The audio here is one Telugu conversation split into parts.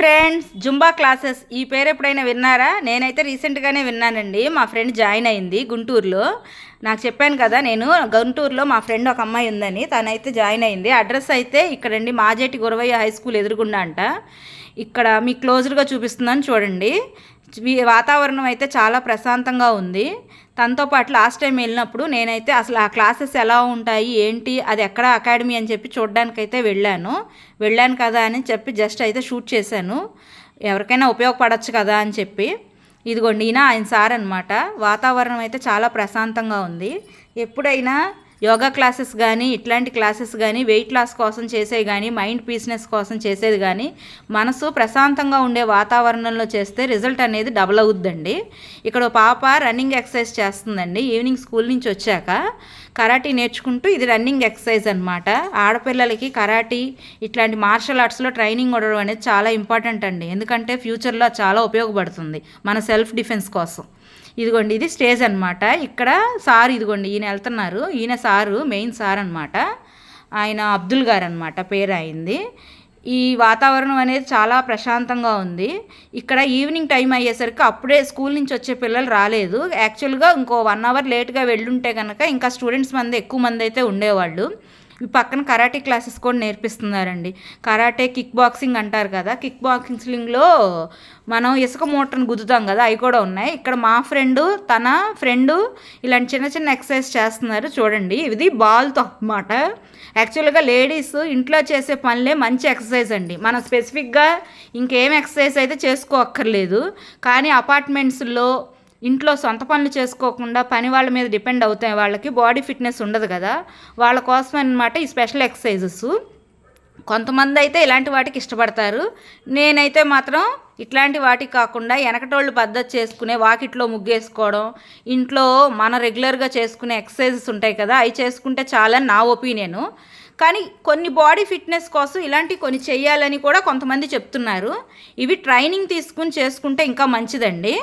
ఫ్రెండ్స్ జుంబా క్లాసెస్ ఈ పేరు ఎప్పుడైనా విన్నారా? నేనైతే రీసెంట్గానే విన్నానండి. మా ఫ్రెండ్ జాయిన్ అయింది గుంటూరులో. నాకు చెప్పాను కదా నేను గుంటూరులో మా ఫ్రెండ్ ఒక అమ్మాయి ఉందని. తనైతే జాయిన్ అయింది. అడ్రస్ అయితే ఇక్కడండి మాజేటి గురవయ్య హై స్కూల్ ఎదురుగుండా అంట. ఇక్కడ మీ క్లోజ్డ్గా చూపిస్తున్నాను చూడండి. వాతావరణం అయితే చాలా ప్రశాంతంగా ఉంది. తనతో పాటు లాస్ట్ టైం వెళ్ళినప్పుడు నేనైతే అసలు ఆ క్లాసెస్ ఎలా ఉంటాయి ఏంటి అది ఎక్కడ అకాడమీ అని చెప్పి చూడడానికైతే వెళ్ళాను. వెళ్ళాను కదా అని చెప్పి జస్ట్ అయితే షూట్ చేశాను. ఎవరికైనా ఉపయోగపడచ్చు కదా అని చెప్పి. ఇదిగోండి ఈయన ఆయన సార్ అనమాట వాతావరణం అయితే చాలా ప్రశాంతంగా ఉంది. ఎప్పుడైనా యోగా క్లాసెస్ కానీ ఇట్లాంటి క్లాసెస్ కానీ వెయిట్ లాస్ కోసం చేసే కానీ మైండ్ పీస్నెస్ కోసం చేసేది కానీ మనసు ప్రశాంతంగా ఉండే వాతావరణంలో చేస్తే రిజల్ట్ అనేది డబుల్ అవుద్దండి. ఇక్కడ పాప రన్నింగ్ ఎక్సర్సైజ్ చేస్తుందండి. ఈవినింగ్ స్కూల్ నుంచి వచ్చాక కరాటీ నేర్చుకుంటూ ఇది రన్నింగ్ ఎక్సర్సైజ్ అనమాట ఆడపిల్లలకి కరాటీ ఇట్లాంటి మార్షల్ ఆర్ట్స్లో ట్రైనింగ్ ఉండడం అనేది చాలా ఇంపార్టెంట్ అండి. ఎందుకంటే ఫ్యూచర్లో చాలా ఉపయోగపడుతుంది మన సెల్ఫ్ డిఫెన్స్ కోసం. ఇదిగోండి ఇది స్టేజ్ అనమాట ఇక్కడ సార్ ఇదిగోండి ఈయన వెళ్తున్నారు. ఈయన సారు మెయిన్ సార్ అనమాట ఆయన అబ్దుల్ గారు అనమాట పేరు అయింది. ఈ వాతావరణం అనేది చాలా ప్రశాంతంగా ఉంది. ఇక్కడ ఈవినింగ్ టైం అయ్యేసరికి అప్పుడే స్కూల్ నుంచి వచ్చే పిల్లలు రాలేదు. యాక్చువల్గా ఇంకో వన్ అవర్ లేట్గా వెళ్ళుంటే కనుక ఇంకా స్టూడెంట్స్ మంది ఎక్కువ మంది అయితే ఉండేవాళ్ళు. ఈ పక్కన కరాటే క్లాసెస్ కూడా నేర్పిస్తున్నారండి. కరాటే కిక్ బాక్సింగ్ అంటారు కదా. కిక్ బాక్సింగ్లో మనం ఇసుక మూటను గుద్దుతాం కదా అవి కూడా ఉన్నాయి. ఇక్కడ మా ఫ్రెండ్ తన ఫ్రెండ్ ఇలాంటి చిన్న చిన్న ఎక్సర్సైజ్ చేస్తున్నారు చూడండి. ఇది బాల్తో అన్నమాట. యాక్చువల్గా లేడీస్ ఇంట్లో చేసే పనులే మంచి ఎక్సర్సైజ్ అండి. మనం స్పెసిఫిక్గా ఇంకేం ఎక్సర్సైజ్ అయితే చేసుకోక్కర్లేదు. కానీ అపార్ట్మెంట్స్లో ఇంట్లో సొంత పనులు చేసుకోకుండా పని వాళ్ళ మీద డిపెండ్ అవుతాయి వాళ్ళకి బాడీ ఫిట్నెస్ ఉండదు కదా. వాళ్ళ కోసం అనమాట ఈ స్పెషల్ ఎక్సర్సైజెస్. కొంతమంది అయితే ఇలాంటి వాటికి ఇష్టపడతారు. నేనైతే మాత్రం ఇట్లాంటి వాటికి కాకుండా వెనకటోళ్ళు పద్ధతి చేసుకునే వాకిట్లో ముగ్గేసుకోవడం ఇంట్లో మన రెగ్యులర్గా చేసుకునే ఎక్సర్సైజెస్ ఉంటాయి కదా అవి చేసుకుంటే చాలని నా ఒపీనియను. కానీ కొన్ని బాడీ ఫిట్నెస్ కోసం ఇలాంటివి కొన్ని చేయాలని కూడా కొంతమంది చెప్తున్నారు. ఇవి ట్రైనింగ్ తీసుకుని చేసుకుంటే ఇంకా మంచిదండి.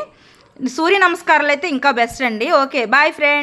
సూర్య నమస్కారాలు అయితే ఇంకా బెస్ట్ అండి. Okay boy friend